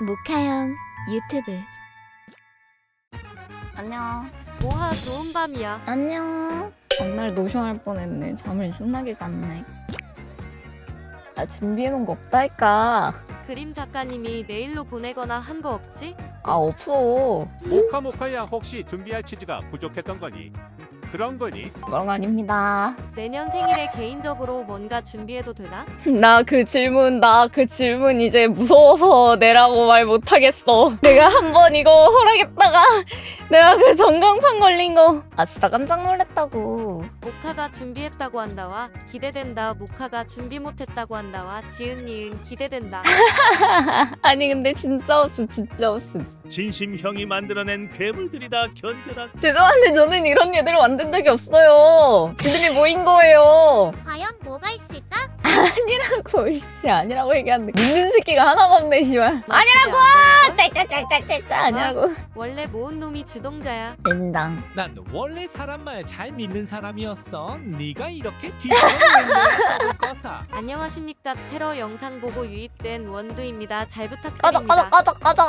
모카형 유튜브. 안녕. 모하 좋은 밤이야. 안녕. 정말 노쇼할 뻔했네. 잠을 신나게 잤네. 나 준비해놓은 거 없다니까. 그림 작가님이 메일로 보내거나 한 거 없지? 아 없어. 모카모카야 혹시 준비할 치즈가 부족했던 거니? 그런 거니? 그런 거 아닙니다 내년 생일에 개인적으로 뭔가 준비해도 되나? 나 그 질문 나 그 질문 이제 무서워서 내라고 말 못하겠어 내가 한 번 이거 허락했다가 내가 그 전광판 걸린 거 아 진짜 깜짝 놀랐다고 모카가 준비했다고 한다와 기대된다. 모카가 준비 못했다고 한다와 지은 니은 기대된다. 아니 근데 진짜 없음 진짜 없음 진심 형이 만들어낸 괴물들이다 견뎌라 죄송한데 저는 이런 얘들을 만든 적이 없어요 지들이 모인 거예요 과연 뭐가 있을까? 아니라고 이씨 아니라고 얘기하는데 믿는 새끼가 하나가 없네 씨발 아니라고 짤짤짤짤짤짤 아니라고 원래 모은 놈이 주동자야. 된당 난 원래 사람 말 잘 믿는 사람이었어. 네가 이렇게 뒤집어놓는 거사. 안녕하십니까 테러 영상 보고 유입된 원두입니다. 잘 꺼져 부탁드립니다. 꺼져 꺼져 꺼져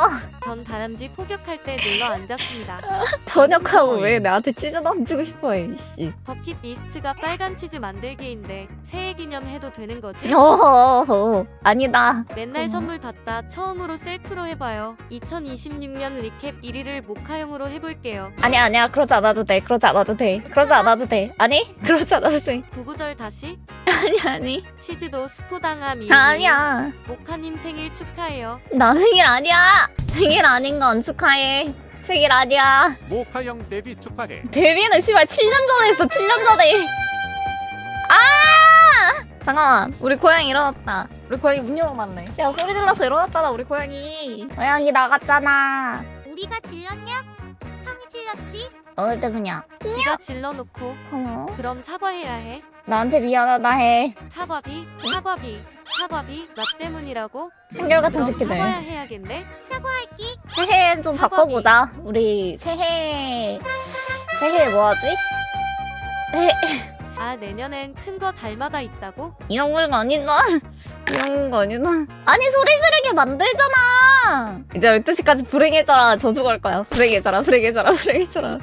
전 다람쥐 포격할 때 눌러 앉았습니다. 저녁하고 왜 나한테 찢어 던지고 싶어해 이씨 버킷리스트가 빨간 치즈 만들기인데 새해 기념 해도 되는 거지? 어허허 아니다. 맨날. 선물 받다 처음으로 셀프로 해봐요. 2026년 리캡 1위를 모카형으로 해볼게요. 아니야 아니야. 그러지 않아도 돼. 그러지 않아도 돼. 그러지 않아도 돼. 아니? 그러지 않아도 돼. 구구절 다시? 아니 아니. 치즈도 스포당함 이 아니야. 모카님 생일 축하해요. 나 생일 아니야. 생일 아닌 건 축하해. 생일 아니야. 모카형 데뷔 축하해. 데뷔는 씨발 7년 전에 했어. 7년 전에. 아 잠깐만 우리 고양이 일어났다 우리 고양이 문 열어놨네 야 소리 질러서 일어났잖아 우리 고양이 고양이 나갔잖아 우리가 질렀냐? 형이 질렀지? 너네 때문이야 지가 질러놓고 어? 그럼 사과해야 해. 나한테 미안하다 해 사과비, 사과비, 사과비 나 때문이라고? 한결같은 그럼 새끼들 사과야 해야겠네. 사과할게. 새해 좀 사과비. 바꿔보자 우리 새해 새해 뭐하지? 새해 아 내년엔 큰거 닮아다 있다고? 이런 건 아니다. 이런 거 아니다. 아니 소리 지르게 만들잖아. 이제 12시까지 불행해져라 저주 걸 거야. 불행해져라 불행해져라 불행해져라.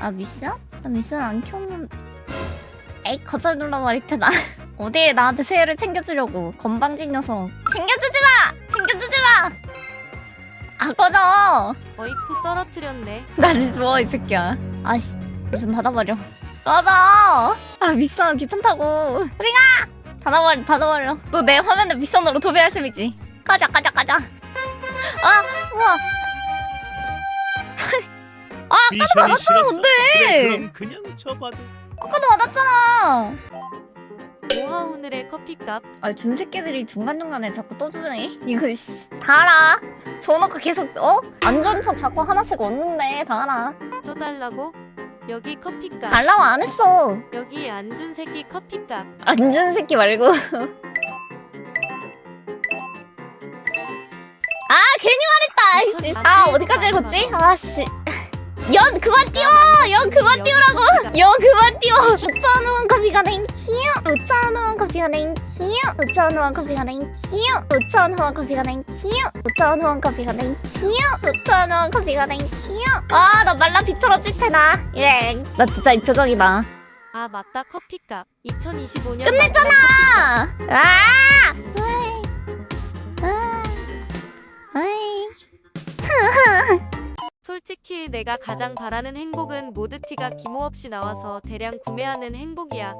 아 미션? 나 미션 안 켰는. 에이 거절 눌러 버릴 테다. 어디에 나한테 새해를 챙겨주려고 건방진 녀석. 챙겨주지 마. 챙겨주지 마. 아 꺼져. 어이쿠 떨어뜨렸네. 다시 주워 이 새끼야. 아씨 미션 닫아버려. 꺼져. 아 미션 귀찮다고. 우리가 닫아버려 닫아버려. 너 내 화면에 미션으로 도배할 셈이지. 가자 가자 가자. 아 우와. 아 미션이 받았잖아, 싫었어? 그래 그럼 그냥 쳐봐도 아까도 받았잖아. 모하 오늘의 커피값 아 준 새끼들이 중간 중간에 자꾸 떠주네. 이거 씨, 다 알아. 저 놓고 계속 어? 안 좋은 척 자꾸 하나씩 얻는데 다 알아. 또 달라고? 여기 커피값. 달라고 안 했어. 여기 안준 새끼 커피값. 안준 새끼 말고. 아 괜히 말했다. 아이씨. 아 어디까지 읽었지? 아씨. 연 그만 띄워. 연 그만 띄우라고. 연 그만 띄워. 5,000원 커피가 땡큐. 5,000원 커피가 땡큐. 5,000원 커피가 땡큐. 5,000원 커피가 땡큐. 5,000원 커피가 땡큐. 5,000원 커피가 땡큐. 아 나 말라 비틀어질 테다. 예. 나 진짜 이 표정이다. 아 맞다 커피값. 2025년 끝냈잖아. 아! 내가 가장 바라는 행복은 모드 티가 기모 없이 나와서 대량 구매하는 행복이야.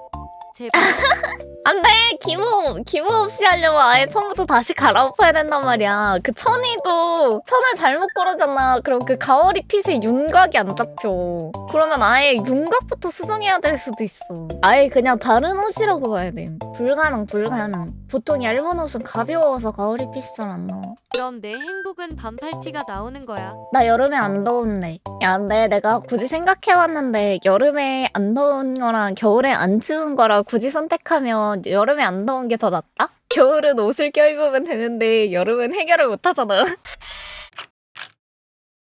제발 안 돼! 기모, 기모 없이 하려면 아예 처음부터 다시 갈아엎어야 된단 말이야. 그 천이도 천을 잘못 고르잖아. 그럼 그 가오리 핏에 윤곽이 안 잡혀. 그러면 아예 윤곽부터 수정해야 될 수도 있어. 아예 그냥 다른 옷이라고 봐야 돼. 불가능, 불가능. 보통 얇은 옷은 가벼워서 가오리 잘안 나와. 그럼 내 행복은 반팔티가 나오는 거야. 나 여름에 안 더운데. 야, 근데 내가 굳이 생각해봤는데 여름에 안 더운 거랑 겨울에 안 추운 거랑 굳이 선택하면 여름에 안 더운 게 더 낫다? 겨울은 옷을 껴입으면 되는데 여름은 해결을 못 하잖아.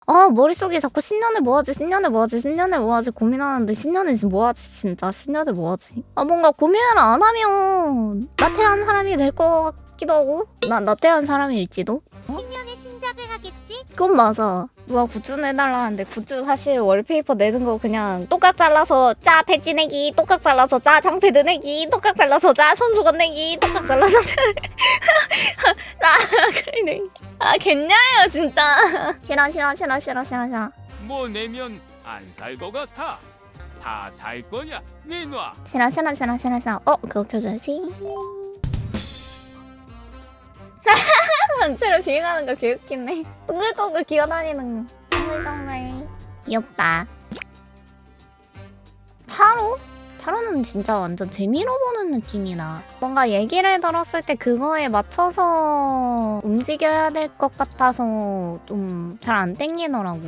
아 머릿속에 자꾸 신년에 뭐하지 신년에 뭐하지 신년에 뭐하지 고민하는데 신년에 지금 뭐하지 진짜 신년에 뭐하지 아 뭔가 고민을 안 하면 나태한 사람이 될 것 같기도 하고 나 나태한 사람일지도 신년에 신작을 하겠지? 그건 맞아 누가 굿즈 내달라는데 굿즈 사실 월페이퍼 내는 거 그냥 똑각 잘라서 짜 배지 내기 똑각 잘라서 짜 장패드 내기 똑각 잘라서 짜 선수건 내기 똑각 잘라서 짜 나 그래 내기 아 겠냐요 진짜 싫어 싫어 싫어 싫어 싫어 싫어 뭐 내면 안살것 같아. 다 살 거냐? 내놔. 싫어 싫어 싫어 싫어 싫어 어 그거 켜줘야지 전체로 비행하는 거 개웃기네. 동글동글 기어다니는 거 동글동글. 귀엽다. 타로? 타로는 진짜 완전 재미로 보는 느낌이라. 뭔가 얘기를 들었을 때 그거에 맞춰서 움직여야 될 것 같아서 좀 잘 안 땡기더라고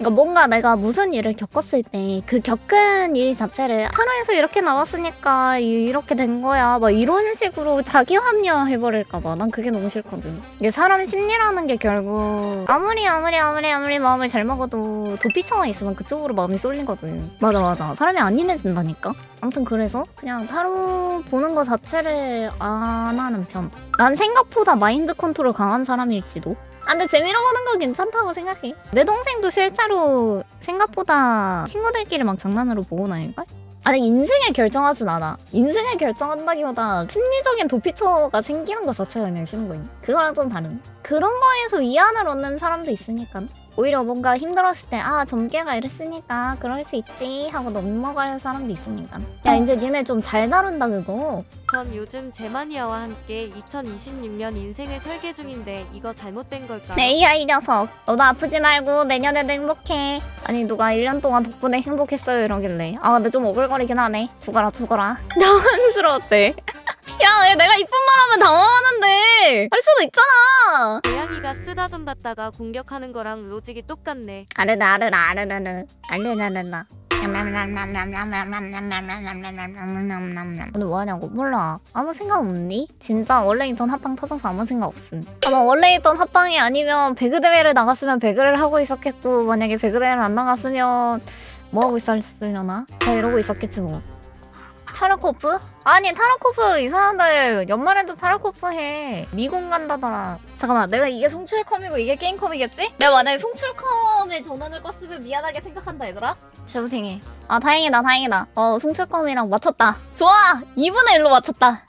그러니까 뭔가 내가 무슨 일을 겪었을 때 그 겪은 일 자체를 하루에서 이렇게 나왔으니까 이- 이렇게 된 거야. 막 이런 식으로 자기 합리화해버릴까봐. 난 그게 너무 싫거든. 이게 사람 심리라는 게 결국 아무리 아무리 아무리 아무리 마음을 잘 먹어도 도피처가 있으면 그쪽으로 마음이 쏠리거든. 맞아 맞아. 사람이 안 일해진다니까? 아무튼 그래서 그냥 타로 보는 거 자체를 안 하는 편난 생각보다 마인드 컨트롤 강한 사람일지도 아, 근데 재미로 보는 거 괜찮다고 생각해. 내 동생도 실제로 생각보다 친구들끼리 막 장난으로 보고 다닐걸? 아니 인생을 결정하진 않아. 인생을 결정한다기보다 심리적인 도피처가 생기는 것 자체가 그냥 싫은 거임. 그거랑 좀 다른. 그런 거에서 위안을 얻는 사람도 있으니까. 오히려 뭔가 힘들었을 때 아 점괘가 이랬으니까 그럴 수 있지 하고 넘어갈 사람도 있으니까. 야 이제 니네 좀 잘 다룬다 그거. 전 요즘 제마니아와 함께 2026년 인생을 설계 중인데 이거 잘못된 걸까요? AI 녀석 너도 아프지 말고 내년에도 행복해. 아니 누가 1년 동안 덕분에 행복했어요 이러길래. 아 근데 좀 오글거리긴 하네. 죽어라 죽어라. 당황스러웠대. 야 왜 내가 이쁜 말 하면 당황하는데. 할 수도 있잖아 고양이가 쓰다듬 받다가 공격하는 거랑 로직이 똑같네. 아르라 아르라 아르라 아르라 아르라 오늘 뭐하냐고 몰라 아무 생각 없니? 진짜 원래 있던 합방 터져서 아무 생각 없음 아마 원래 있던 합방이 아니면 배그 대회를 나갔으면 배그를 하고 있었겠고 만약에 배그 대회를 안 나갔으면 뭐 하고 있었으려나? 다 이러고 있었겠지 뭐 타르코프? 아니 타르코프 이 사람들 연말에도 타르코프 해. 미국 간다더라. 잠깐만 내가 이게 송출컴이고 이게 게임컴이겠지? 내가 만약에 송출컴에 전원을 껐으면 미안하게 생각한다 얘들아. 재부생해. 아 다행이다 다행이다. 어 송출컴이랑 맞췄다. 좋아! 2분의 1로 맞췄다